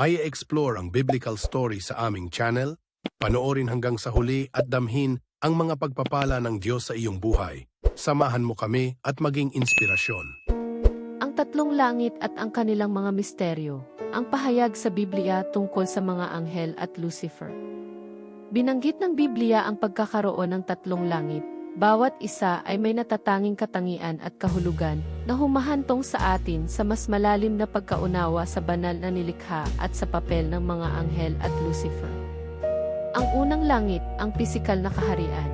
ay explore ang biblical story sa aming channel, panoorin hanggang sa huli at damhin ang mga pagpapala ng Diyos sa iyong buhay. Samahan mo kami at maging inspirasyon. Ang tatlong langit at ang kanilang mga misteryo, ang pahayag sa Biblia tungkol sa mga anghel at Lucifer. Binanggit ng Biblia ang pagkakaroon ng tatlong langit, bawat isa ay may natatanging katangian at kahulugan na humahantong sa atin sa mas malalim na pagkaunawa sa banal na nilikha at sa papel ng mga anghel at Lucifer. Ang unang langit, ang pisikal na kaharian.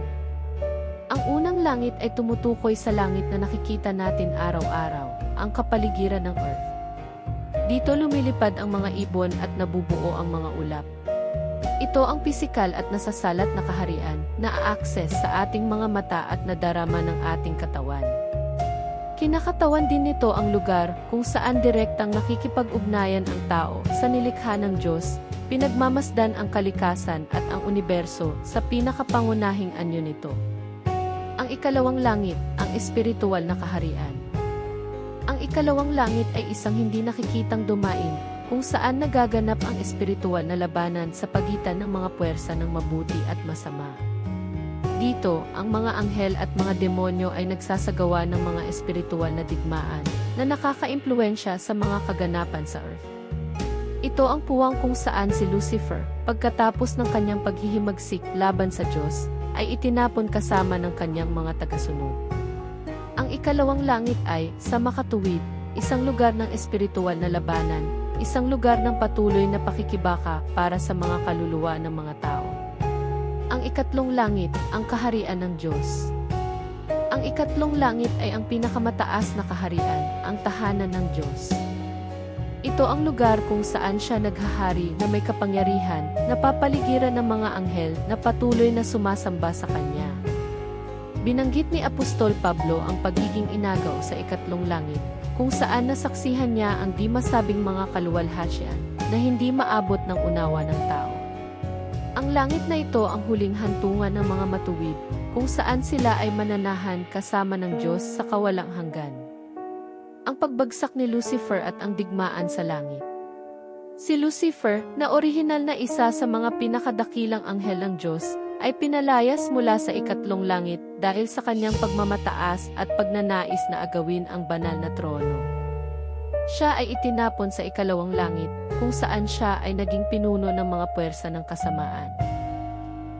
Ang unang langit ay tumutukoy sa langit na nakikita natin araw-araw, ang kapaligiran ng Earth. Dito lumilipad ang mga ibon at nabubuo ang mga ulap. Ito ang pisikal at nasasalat na kaharian na a-access sa ating mga mata at nadarama ng ating katawan. Kinakatawan din nito ang lugar kung saan direktang nakikipag-ugnayan ang tao sa nilikha ng Diyos, pinagmamasdan ang kalikasan at ang universo sa pinakapangunahing anyo nito. Ang ikalawang langit, ang espiritual na kaharian. Ang ikalawang langit ay isang hindi nakikitang dumain kung saan nagaganap ang espiritual na labanan sa pagitan ng mga puwersa ng mabuti at masama. Dito, ang mga anghel at mga demonyo ay nagsasagawa ng mga espiritual na digmaan na nakakaimpluensya sa mga kaganapan sa Earth. Ito ang puwang kung saan si Lucifer, pagkatapos ng kanyang paghihimagsik laban sa Diyos, ay itinapon kasama ng kanyang mga tagasunod. Ang ikalawang langit ay, sa makatuwid, isang lugar ng espiritual na labanan, isang lugar ng patuloy na pakikibaka para sa mga kaluluwa ng mga tao. Ang ikatlong langit, ang kaharian ng Diyos. Ang ikatlong langit ay ang pinakamataas na kaharian, ang tahanan ng Diyos. Ito ang lugar kung saan siya naghahari na may kapangyarihan, napapaligiran ng mga anghel na patuloy na sumasamba sa Kanya. Binanggit ni Apostol Pablo ang pagiging inagaw sa ikatlong langit, kung saan nasaksihan niya ang di masabing mga kaluwalhasyan na hindi maabot ng unawa ng tao. Ang langit na ito ang huling hantungan ng mga matuwid, kung saan sila ay mananahan kasama ng Diyos sa kawalang hanggan. Ang pagbagsak ni Lucifer at ang digmaan sa langit. Si Lucifer, na orihinal na isa sa mga pinakadakilang anghel ng Diyos, ay pinalayas mula sa ikatlong langit dahil sa kanyang pagmamataas at pagnanais na agawin ang banal na trono. Siya ay itinapon sa ikalawang langit, kung saan siya ay naging pinuno ng mga puwersa ng kasamaan.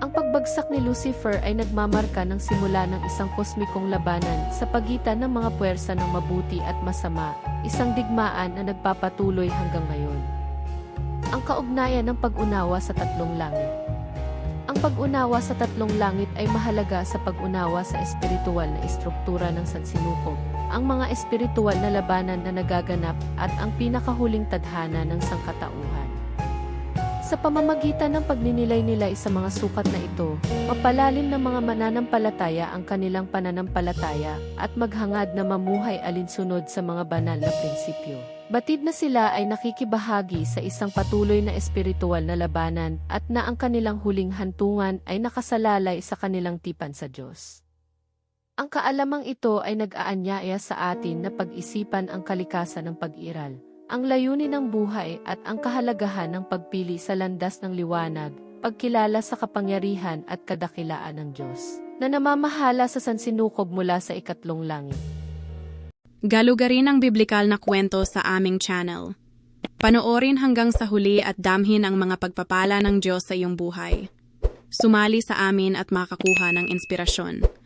Ang pagbagsak ni Lucifer ay nagmamarka ng simula ng isang kosmikong labanan sa pagitan ng mga puwersa ng mabuti at masama, isang digmaan na nagpapatuloy hanggang ngayon. Ang kaugnayan ng pag-unawa sa tatlong langit. Ang pag-unawa sa tatlong langit ay mahalaga sa pag-unawa sa espiritual na istruktura ng sansinukob, ang mga espiritual na labanan na nagaganap at ang pinakahuling tadhana ng sangkatauhan. Sa pamamagitan ng pagninilay-nilay sa mga sukat na ito, mapalalim ng mga mananampalataya ang kanilang pananampalataya at maghangad na mamuhay alinsunod sa mga banal na prinsipyo. Batid na sila ay nakikibahagi sa isang patuloy na espiritual na labanan at na ang kanilang huling hantungan ay nakasalalay sa kanilang tipan sa Diyos. Ang kaalamang ito ay nag-aanyaya sa atin na pag-isipan ang kalikasan ng pag-iral, ang layunin ng buhay at ang kahalagahan ng pagpili sa landas ng liwanag, pagkilala sa kapangyarihan at kadakilaan ng Diyos, na namamahala sa sansinukob mula sa ikatlong langit. Galugarin ang biblikal na kwento sa aming channel. Panoorin hanggang sa huli at damhin ang mga pagpapala ng Diyos sa iyong buhay. Sumali sa amin at makakuha ng inspirasyon.